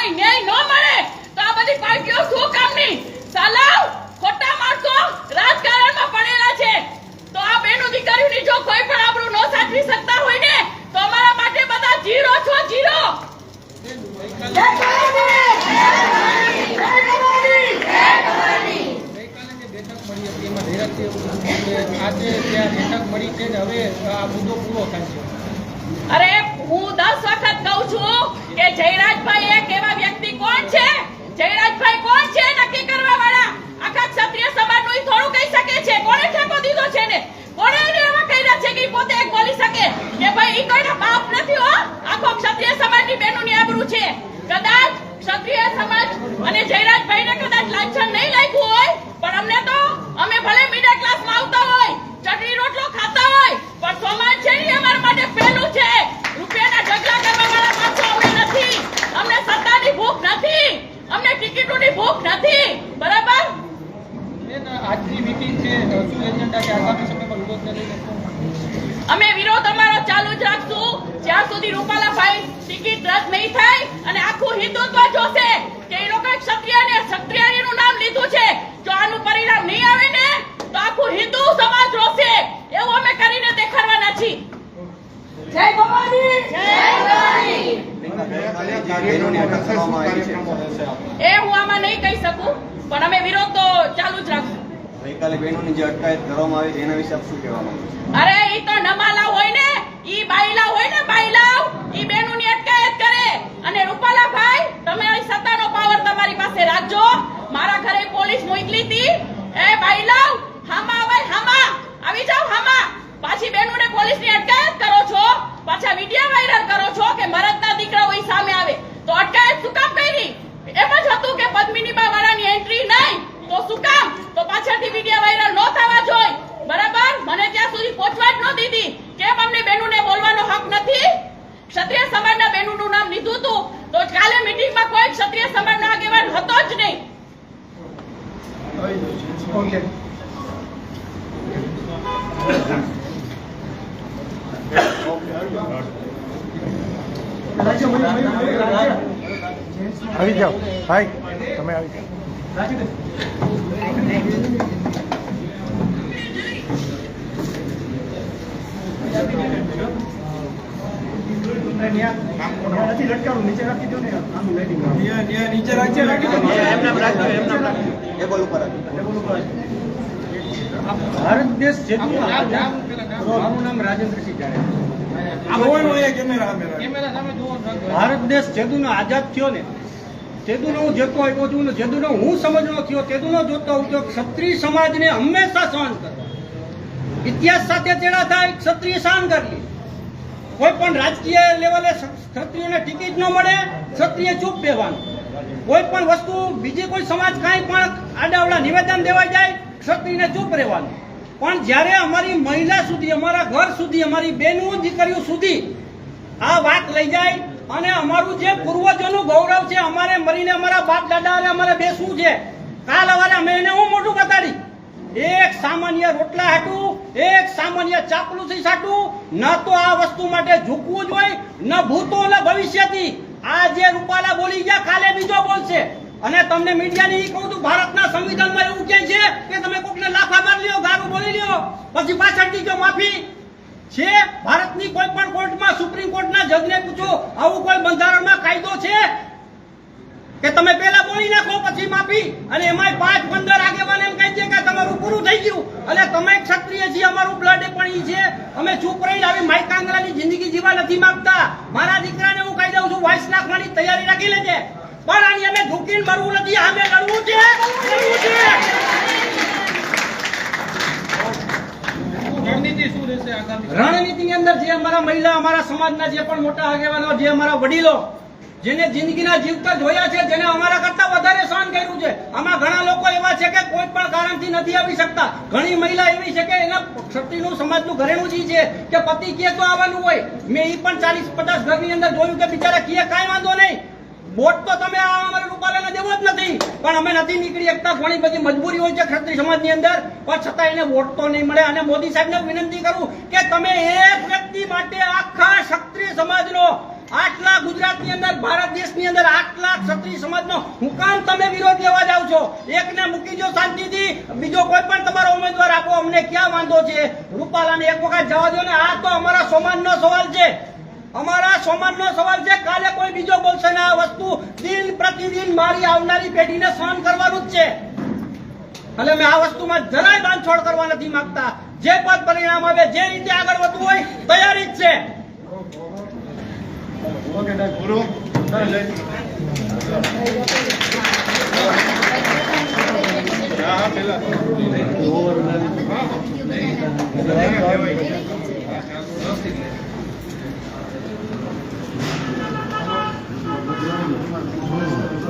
કાંઈ ન્યાય ન મળે. તો આ બધી પાર્ટીઓ શું કામની? સાલાવ, ખોટા માણસો રાજકારણમાં પડેલા છે. તો આ બેનો દીકરીઓની જો કોઈ પણ આપણું ન સાચવી શકતા હોય ને, તો અમારા માટે બધા જીરો છો, જીરો. આજે ત્યાં બેઠક મળી છે હવે આ મુદ્દો પૂરો થાય છે. અરે હું દસ વખત કહું છું કે જયરાજભાઈ એક એવા વ્યક્તિ કોણ છે જયરાજભાઈ કોણ છે નક્કી કરવા વાળા આખા ક્ષત્રિય સમાજનું ઈ થોડું કહી શકે છે કોણે ઠેકો દીધો છે ને કોણે એને એવા કહ્યા છે કે ઈ પોતે એક બોલી શકે કે ભાઈ ઈ કોઈનો બાપ નથી હો આખો ક્ષત્રિય સમાજની બહેનોની આબરૂ છે કદાચ ક્ષત્રિય સમાજ અને જયરાજભાઈને કદાચ લાંછન નહીં લાગ્યું હોય પણ અમને તો અમે ભલે મિડલ ક્લાસમાં આવતા હોય ચટણી રોટલો ખાતા હોય પણ સમાજ છે ને ઈ અમારા માટે પહેલું છે રૂપિયાના ઢગલા કરવા વાળા માણસો અમે નથી અમને સત્તાની ભૂખ નથી અમને ટિકિટોની ભૂખ નથી બરાબર બેન આજની મીટિંગ છે શું એજન્ડા છે? આગામી સમયમાં વિરોધને લઈને અમે વિરોધ અમારો ચાલુ જ રાખશું. જ્યાં સુધી રૂપાલાભાઈ ટિકિટ રદ નહીં થાય અને આખું હિન્દુત્વ જોશે કે એ લોકો ક્ષત્રિય ક્ષત્રિયનું નામ લીધું છે જો આનું પરિણામ નહીં આવે ને તો આખું હિન્દુ સમાજ રોશે. એવું અમે કરીને દેખાડવાના છીએ. જય ભવાની! જય ભવાની! એ હું આમાં નહીં કહી શકું પણ અમે વિરોધ તો ચાલુ જ ગઈકાલે બહેનોની જે અટકાયત કરવામાં આવી, એના વિશે આપ શું કહેવા માંગો છો? અરે, ઈ તો નમાલા હોય ને, ઈ બાઈલા હોય ને બાયલાવ ઈ બહેનોની અટકાયત કરે. અને રૂપાલા ભાઈ તમારી સત્તાનો પાવર તમારી પાસે રાખજો. મારા ઘરે પોલીસ મોકલી હતી. એ બાયલાવ હામા ભાઈ, હામા. આવી જાવ હામા. પાછી બહેનોને પોલીસની અટકાયત કરો છો. પાછા વિડિયો વાયરલ કરો છો કે મરદના દીકરાઓ ઈ સામે આવે. તો અટકાયત શું કામ કરી? એમ જ હતું કે પદ્મિની વાળાની એન્ટ્રી નહીં. તો શું કામ? તો પાછળથી વીડિયો વાયરલ ન થવા જોઈએ બરાબર મને ત્યાં સુધી પહોંચવા જ ન દીધી કેમ અમને બેનુને બોલવાનો હક નથી ક્ષત્રિય સમાજના બેનુનું નામ લીધું હતું તો કાલે મીટિંગમાં કોઈ ક્ષત્રિય સમાજનો આગેવાન હતો જ નહીં આવી જાઓ ભાઈ તમે આવી જાઓ ભારત દેશ જેટલું. ભારત દેશ જેદુનો આઝાદ થયો ને તેદુનો હું જોતો આવ્યો છું ને, જેદુનો હું સમજનો થયો, તેદુનો જોતો હું ક્ષત્રિય સમાજને હંમેશા સહન કરવો ઇતિહાસ સાથે ચેડા થાય, ક્ષત્રિય સહન કરવી કોઈ પણ રાજકીય લેવલે ક્ષત્રિયોને ટિકિટ ન મળે, ક્ષત્રિય ચૂપ બેવાનું કોઈ પણ વસ્તુ બીજી કોઈ સમાજ કાંઈ પણ આડાવડા નિવેદન દેવાઈ જાય, ક્ષત્રિયને ચૂપ રહેવાનું. પણ જ્યારે અમારી મહિલા સુધી, અમારા ઘર સુધી, અમારી બહેનો દીકરીઓ સુધી આ વાત લઈ જાય અને અમારું જે પૂર્વજોનું ગૌરવ છે, અમારે મરીને અમારા બાપ દાદા અમારે બેસવું છે, કાલ અમારે અમે એને હું મોટું બતાડી? એક સામાન્ય રોટલા હાટું, એક સામાન્ય ચાપલુસી સાટું, ન તો આ વસ્તુ માટે ઝૂકવું જ હોય, ન ભૂતો, ન ભવિષ્યથી. આ જે રૂપાલા બોલી ગયા, કાલે બીજો બોલશે. અને તમને મીડિયાને એ કહું છું, ભારતના સંવિધાનમાં એવું કહે છે કે તમે કોકને લાફા મારી લ્યો, ગારું બોલી લ્યો, પછી પાછળથી જો માફી. છે, ભારતની કોઈ પણ કોર્ટમાં, સુપ્રીમ કોર્ટના જજને પૂછો, આવું કોઈ બંધારણમાં કાયદો છે? કે તમે પેલા બોલી નાખો પછી માફી. અને એમાંય પાંચ પંદર આગેવાન એમ કહી દે કે તમારું પૂરું થઈ ગયું. અને તમે ક્ષત્રિય છીએ અમારું બ્લડ પણ ઈ છે. અમે ચૂપ રહીને આવી માઈ કાંગરાની જિંદગી જીવા નથી માંગતા. મારા દીકરાને હું કહી દઉં છું વાઇસ નાખવાની તૈયારી રાખી લેજે. પણ આની અમે ઝૂકીને મરવું નથી અમે લડવું છે. લડવું છે. રણનીતિ ની રણનીતિની અંદર જે અમારા મહિલા અમારા સમાજના જે પણ મોટા આગેવાનો જે અમારા વડીલો જેને જિંદગીના જીવતર જોયા છે, જેને અમારા કરતા વધારે સહન કર્યું છે. આમાં ઘણા લોકો એવા છે કે કોઈ પણ કારણથી નથી આવી શકતા. ઘણી મહિલા એવી છે કે એના ક્ષતિનું સમાજનું ઘરેણું જ છે કે પતિ કે તો આવવાનું હોય. મેં એ પણ ચાલીસ, પચાસ ઘરની અંદર જોયું કે બિચારા કીએ કાંઈ વાંધો નહીં. વોટ તો તમે આ અમારે રૂપાલાને દેવો જ નથી. પણ અમે નથી નીકળી શકતા. ઘણી બધી મજબૂરી હોય છે ક્ષત્રિય સમાજની અંદર. પણ છતાં એને વોટ તો નહીં મળે. અને મોદી સાહેબને વિનંતી કરું કે તમે એક વ્યક્તિ માટે આખા ક્ષત્રિય સમાજનો આટલા ગુજરાતની અંદર, ભારત દેશની અંદર આટલા ક્ષત્રિય સમાજનો હું કામ તમે વિરોધ લેવા જાવ છો. એકને મૂકી દો શાંતિથી, બીજો કોઈ પણ તમારો ઉમેદવાર આપો. અમને ક્યાં વાંધો છે? રૂપાલાને એક વખત જવા દો ને. આ તો અમારા સમાજનો સવાલ છે. અમારા સમાજનો સવાલ છે. કાલે કોઈ બીજો બોલશે ને આ વસ્તુ દિન પ્રતિદિન મારી આવનારી પેઢીને સહન કરવાનું જ છે. એટલે મેં આ વસ્તુમાં જરાય બાંધછોડ કરવા નથી માંગતા. જે પદ પરિણામ આવે જે રીતે આગળ વધવું હોય, તૈયારી જ છે. ఓకే డా గురు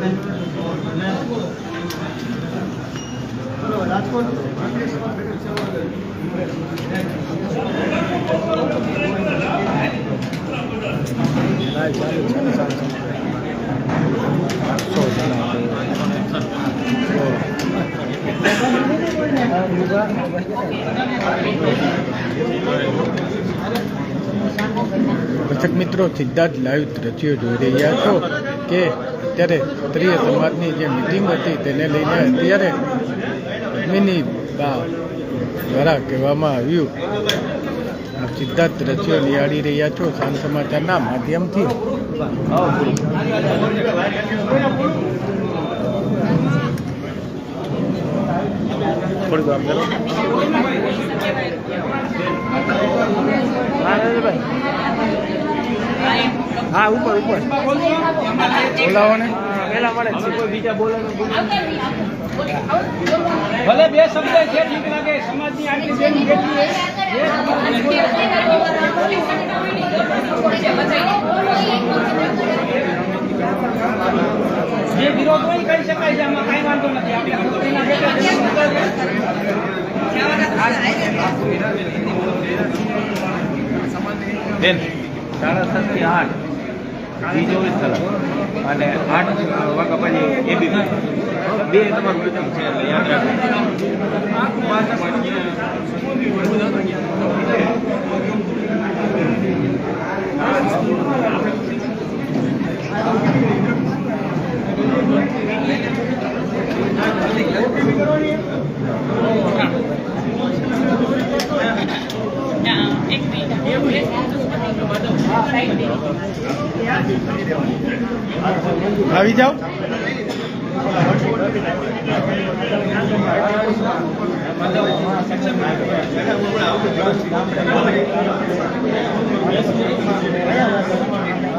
Thank you. દર્શક મિત્રો, સિદ્ધાર્થ લાઈવ દ્રશ્યો જોઈ રહ્યા છો કે અત્યારે સ્ત્રીય સમાજની જે મિટિંગ હતી તેને લઈને અત્યારે મિની દ્વારા કહેવામાં આવ્યું. આ સિદ્ધાર્થ દ્રશ્યો નિહાળી રહ્યા છો સાંજ સમાચારના માધ્યમથી. હા ઉપર ઉપર. બોલાવો ને. ભલે બે શબ્દ જે ઠીક લાગે, સમાજની બેન જે વિરોધ હોય કરી શકાય છે, આમાં કઈ વાંધો નથી. આપણે આઠ બીજો કલાક અને આઠ વાગ્યા પછી એ બી તમારું પ્રથમ છે એટલે યાદ એક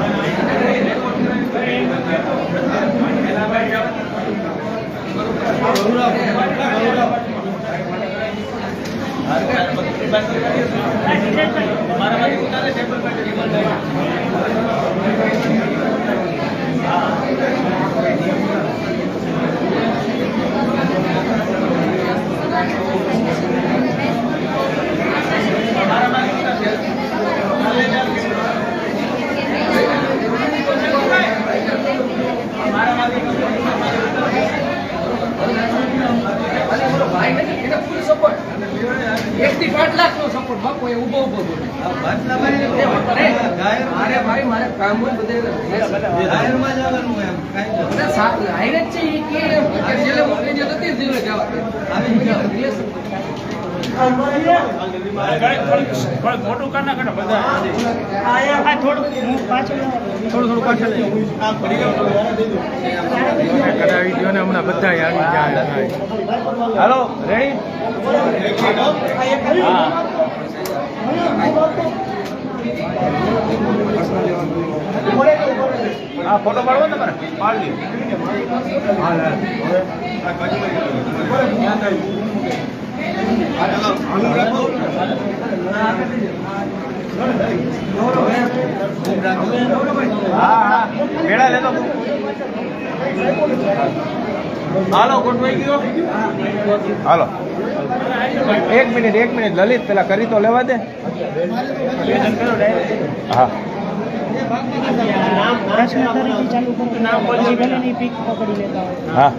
Amen. એ ઊભો ઊભો મારે ભાઈ મારે કામ જ. બધે હાઈરે જ. છે એ કે કે છેલ્લે મોકલી જે નથી દિલ્હી જવા દે. આવી ગયા આ વિડીયોને હમણાં બધા આવી જાય હાલો રેડી? હા. ફોટો પાડવો ને તમારે. પાડી હા હા. ભેળા લેતો. હાલો ગોઠવાઈ ગયો? હાલો. એક મિનિટ એક મિનિટ. લલિત પેલા કરી તો લેવા દે. હા. હા.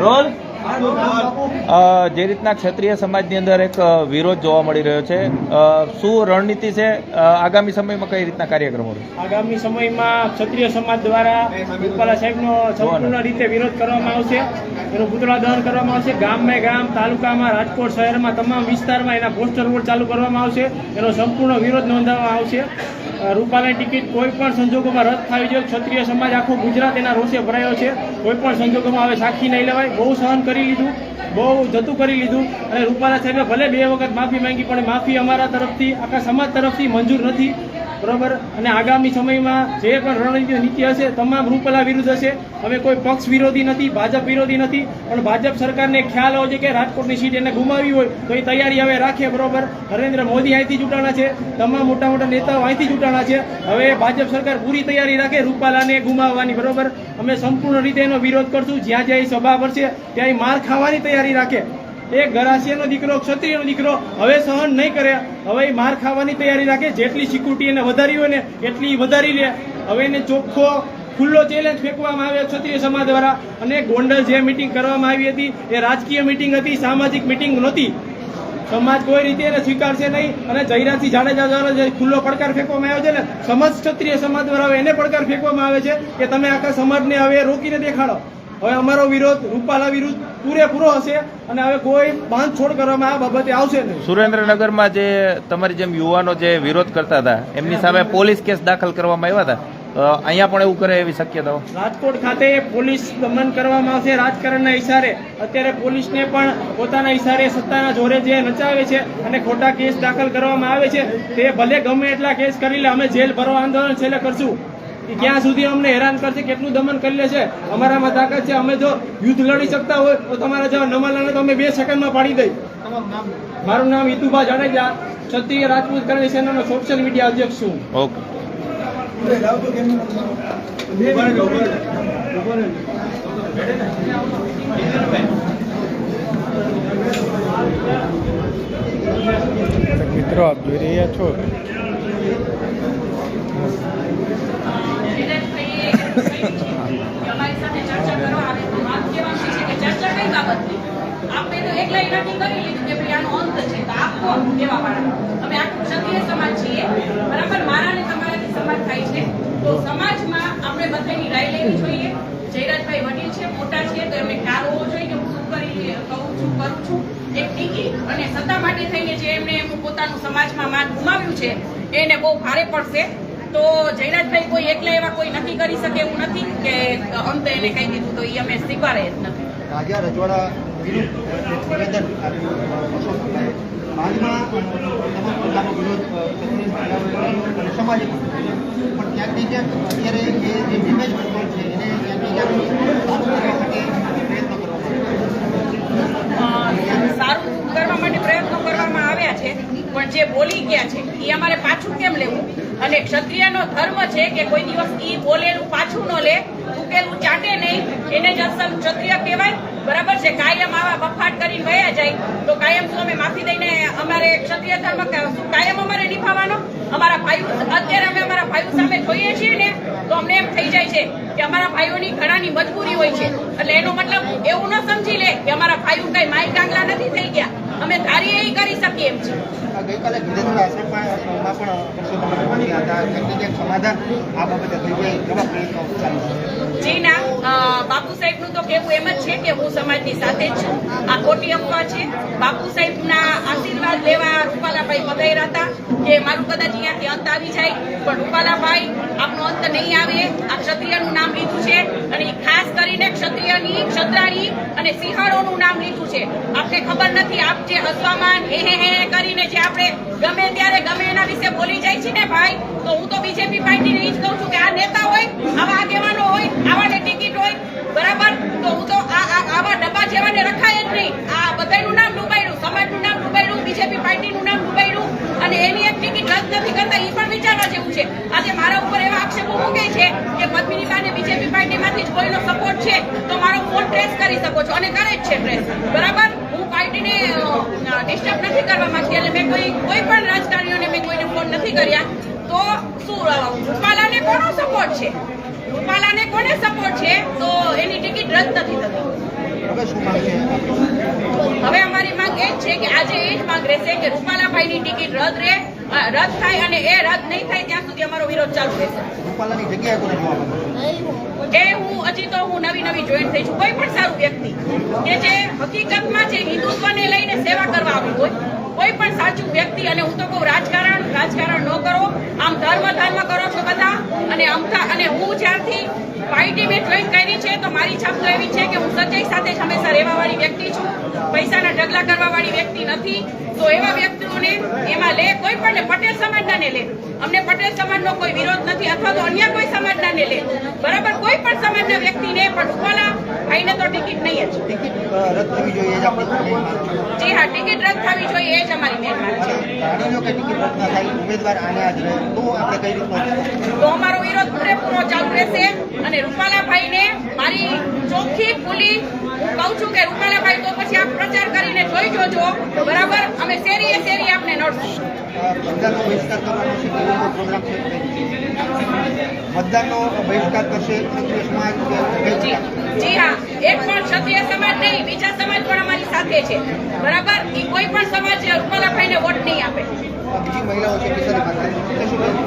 રોલ? જે રીતના ક્ષત્રિય સમાજની અંદર એક વિરોધ જોવા મળી રહ્યો છે. શું રણનીતિ છે? આગામી સમયમાં કઈ રીતના કાર્યક્રમો? આગામી સમયમાં ક્ષત્રિય સમાજ દ્વારા રૂપાલા સાહેબનો સંપૂર્ણ રીતે વિરોધ કરવામાં આવશે. એનું પુતળા દહન કરવામાં આવશે. ગામે ગામ તાલુકામાં રાજકોટ શહેરમાં તમામ વિસ્તારમાં એના પોસ્ટર બોર્ડ ચાલુ કરવામાં આવશે. એનો સંપૂર્ણ વિરોધ નોંધવામાં આવશે. રૂપાલાની ટિકિટ કોઈ પણ સંજોગોમાં રદ થવી જોઈએ. ક્ષત્રિય સમાજ આખો ગુજરાત એના રોષે ભરાયો છે. કોઈ પણ સંજોગોમાં હવે સાખી નહીં લેવાય. બહુ સહન કરી લીધું. બહુ જતું કરી લીધું. અને રૂપાલા સાહેબે ભલે બે વખત માફી માંગી, પણ માફી અમારા તરફથી, આખા સમાજ તરફથી મંજૂર નથી. બરોબર? અને આગામી સમયમાં જે પણ રણનીતિ નીતિ હશે, તમામ રૂપલા વિરુદ્ધ હશે. અમે કોઈ પક્ષ વિરોધી નથી, ભાજપ વિરોધી નથી, પણ ભાજપ સરકારને ખ્યાલ હોય છે કે રાજકોટની સીટ એને ગુમાવી હોય, તો એ તૈયારી હવે રાખે, બરોબર? નરેન્દ્ર મોદી અહીંથી ચૂંટાણા છે, તમામ મોટા મોટા નેતાઓ અહીંથી ચૂંટાણા છે. હવે ભાજપ સરકાર પૂરી તૈયારી રાખે, રૂપાલાને ગુમાવવાની, બરોબર? અમે સંપૂર્ણ રીતે એનો વિરોધ કરશું. જ્યાં જ્યાં એ સભા ભરશે ત્યાં માર ખાવાની તૈયારી રાખે. એક ગરાસિયાનો દીકરો, ક્ષત્રિયનો દીકરો હવે સહન નહીં કરે. હવે માર ખાવાની તૈયારી રાખે. જેટલી સિક્યુરિટી એને વધારી હોય ને, એટલી વધારી લે. હવે એને ચોખ્ખો, ખુલ્લો ચેલેન્જ ફેંકવામાં આવ્યો ક્ષત્રિય સમાજ દ્વારા. અને ગોંડલ જે મિટિંગ કરવામાં આવી હતી, એ રાજકીય મિટિંગ હતી, સામાજિક મિટિંગ નહોતી. સમાજ કોઈ રીતે એને સ્વીકારશે નહીં. અને જયરાજસિંહ જાડેજા દ્વારા જે ખુલ્લો પડકાર ફેંકવામાં આવ્યો છે ને, સમાજ ક્ષત્રિય સમાજ દ્વારા એને પડકાર ફેંકવામાં આવે છે કે તમે આખા સમાજને હવે રોકીને દેખાડો. હવે અમારો વિરોધ રૂપાલા વિરુદ્ધ પૂરેપૂરો હશે અને હવે કોઈ બાંધછોડ કરવામાં આ બાબતે આવશે નહીં. સુરેન્દ્રનગરમાં જે તમારી જેમ યુવાનો જે વિરોધ કરતા હતા એમની સામે પોલીસ કેસ દાખલ કરવામાં આવ્યા હતા. અહીંયા પણ એવું કરે એવી શક્યતાઓ? રાજકોટ ખાતે પોલીસ દમન કરવામાં આવશે રાજકારણના ઇશારે અત્યારે પોલીસને પણ પોતાના ઇશારે સત્તાના જોરે જે નચાવે છે અને ખોટા કેસ દાખલ કરવામાં આવે છે તે ભલે ગમે એટલા કેસ કરી લે અમે જેલ ભરવા આંદોલન છેલ્લે કરશું. કે ક્યાં સુધી અમને હેરાન કરશે કેટલું દમન કરી લે છે અમારામાં તાકાત છે અમે જો યુદ્ધ લડી શકતા હોય તો તમારા જેવા નમાલાને તો અમે બે સેકન્ડમાં પાડી દઈ. મારું નામ હિતુભા જાડેજા ક્ષત્રિય રાજપૂત કરણી સેનાનો સોશિયલ મીડિયા અધ્યક્ષ છું. ઓકે. મિત્રો આપ જોઈ રહ્યા છો? અમારી સાથે ચર્ચા કરવા આવે છે? કે ચર્ચા કઈ બાબતની? આપે તો એકલા નક્કી કરી લીધું કે ભાઈ આનો અંત છે. સમાજ છીએ. બરાબર? મારા ને તમારાથી સમાજ થાય છે. તો સમાજમાં આપણે બધાની રાય લેવી જોઈએ. જયરાજભાઈ વડીલ છે, મોટા છે, તો એમને ખ્યાલ હોવો જોઈએ કે હું કહું છું, કરું છું. એક ટીકી અને સત્તા માટે થઈને જે એમણે એમનું પોતાનું સમાજમાં માન ગુમાવ્યું છે, એને બહુ ભારે પડશે. તો જયરાજભાઈ કોઈ એકલા એવા કોઈ નક્કી કરી શકે એવું નથી કે અંતે એને કહી દીધું તો એ અમે સ્વીકારે જ નથી રાજા રજવાડા નિવેદન પણ ક્યાંક ને ક્યાંક અત્યારે જે ઇમેજ કંટ્રોલ છે એને ક્યાંક ને ક્યાંક સારું કરવા માટે પ્રયત્નો કરવામાં આવે છે. અ, સારું કરવા માટે પ્રયત્નો કરવામાં આવ્યા છે પણ જે બોલી ગયા છે એ અમારે પાછું કેમ લેવું અને ક્ષત્રિયનો ધર્મ છે કે કોઈ દિવસ ઈ બોલેલું પાછું ન લે, ઉકેલું ચાટે નહીં, એને જ અસલ ક્ષત્રિય કહેવાય. બરાબર છે? કાયમ આવા બફાટ કરીને વયા જાય. તો કાયમ શું અમે માફી દઈને અમારે ક્ષત્રિય ધર્મ કાયમ અમારે નિભાવવાનો? અમારા ભાઈઓ અત્યારે અમે અમારા ભાઈઓ સામે જોઈએ છીએ ને, તો અમને એમ થઈ જાય છે કે અમારા ભાઈઓની ઘણાની મજબૂરી હોય છે. એટલે એનો મતલબ એવું ન સમજી લે કે અમારા ભાઈઓ કઈ માઈ કાંગલા નથી થઈ ગયા. અમે ધારીએ કરી શકીએ એમ છે. આ ગઈકાલે ગીધેશ્વર આશ્રમમાં પણ પરસોત્તમ રૂપાણી હતા ક્યાંક જે સમાધાન આ બાબતે થઈ જાય એવા પ્રયત્નો ચાલુ જી ના બાપુ સાહેબનું તો કહેવું એમ જ છે કે હું સમાજની સાથે જ છું. આ ખોટી અફવા છે. બાપુ સાહેબના આશીર્વાદ લેવા રૂપાલાભાઈ પધાર્યા હતા કે મારું કદાચ અહીંયાથી અંત આવી જાય, પણ રૂપાલાભાઈ આપનો અંત નહીં આવે. આ ક્ષત્રિયનું નામ લીધું છે અને ખાસ કરીને ક્ષત્રિયની ક્ષત્રાણી અને સિંહણોનું નામ લીધું છે. આપને ખબર નથી, આપ જે હસવામાં હે હે કરીને જે આપણે ગમે ત્યારે ગમે એના વિશે બોલી જાય છે ને ભાઈ, તો હું તો બીજેપી પાર્ટીને એ કહું છું કે આ નેતા હોય, આવા આગેવાનો હોય આવા આવાને ટિકિટ હોય, બરાબર? તો હું તો આ આવા ડબ્બા જેવાને રખાય જ નહીં. આ બધાનું નામ ડૂબાયડું, સમાજનું નામ ડૂબાયડું બીજેપી પાર્ટીનું નામ ડૂબાયડું, અને એની એક ટિકિટ રદ નથી કરતા એ પણ વિચારવા જેવું છે. આજે મારા ઉપર એવા આક્ષેપો મૂકે છે કે પદ્મિની બાને બીજેપી પાર્ટીમાંથી જ કોઈનો સપોર્ટ છે, તો મારો ફોન ટ્રેસ કરી શકો છો, અને કરે જ છે ટ્રેસ બરાબર? પાર્ટીને ડિસ્ટર્બ નથી કરવા માંગતી એટલે મેં કોઈ કોઈ પણ રાજકારણીઓને મેં કોઈને ફોન નથી કર્યા. તો શું રૂપાલાને કોનો સપોર્ટ છે? રૂપાલાને કોને સપોર્ટ છે? તો એની ટિકિટ રદ નથી થતી. હવે અમારી માંગ એ જ છે કે આજે એ જ માંગ રહેશે કે રૂપાલાભાઈની ટિકિટ રદ રહે. રદ થાય અને એ રદ નહીં થાય ત્યાં સુધી અમારો વિરોધ ચાલુ રહેશે. રૂપાલાની જગ્યાએ કોને જોવા એ હું હજી તો હું નવી નવી જોઈન થઈ છું. કોઈ પણ સારું વ્યક્તિ કે જે હકીકતમાં જે હિન્દુત્વને લઈને સેવા કરવા આવ્યું હોય કોઈ પણ સાચું વ્યક્તિ અને હું તો કહું રાજકારણ રાજકારણ ન કરો. આમ ધર્મ ધર્મ કરો છો બધા. અને અમથા અને હું જ્યારથી પાર્ટી મેં જોઈન કરી છે તો મારી છાપ તો એવી છે કે હું સચ્ચાઈ સાથે જ હંમેશા રહેવાવાળી વ્યક્તિ છું. પૈસાના ઢગલા કરવાવાળી વ્યક્તિ નથી. તો એવા વ્યક્તિઓને એમાં લે કોઈ પણ પટેલ સમાજના ને લે. અમને પટેલ સમાજનો કોઈ વિરોધ નથી અથવા તો અન્ય કોઈ સમાજના ને લે. બરાબર કોઈ પણ સમાજના વ્યક્તિને પણ રૂપાલા ભાઈને તો ટિકિટ નહીં જ. જ હા ટિકિટ રદ થવી જોઈએ જ અમારી ઉમેદવાર આને આજ રહે તો આપણે કઈ રીતનો તો અમારો વિરોધ પૂરેપૂરો ચાલુ રહેશે અને રૂપાલાભાઈને મારી ચોખ્ખી ખુલ્લી કહું છું કે રૂપાલાભાઈ તો પછી આપ પ્રચાર કરીને જોઈ જોજો. બરાબર? અમે શેરીએ શેરી આપને નડશું. મતદાનનો બહિષ્કાર કરશે જી. હા. એક પણ ક્ષત્રિય સમાજ નહીં બીજા સમાજ પણ અમારી સાથે છે. બરાબર? એ કોઈ પણ સમાજ રૂપાલાભાઈને વોટ નહીં આપે. બીજી મહિલાઓ છે સમાજ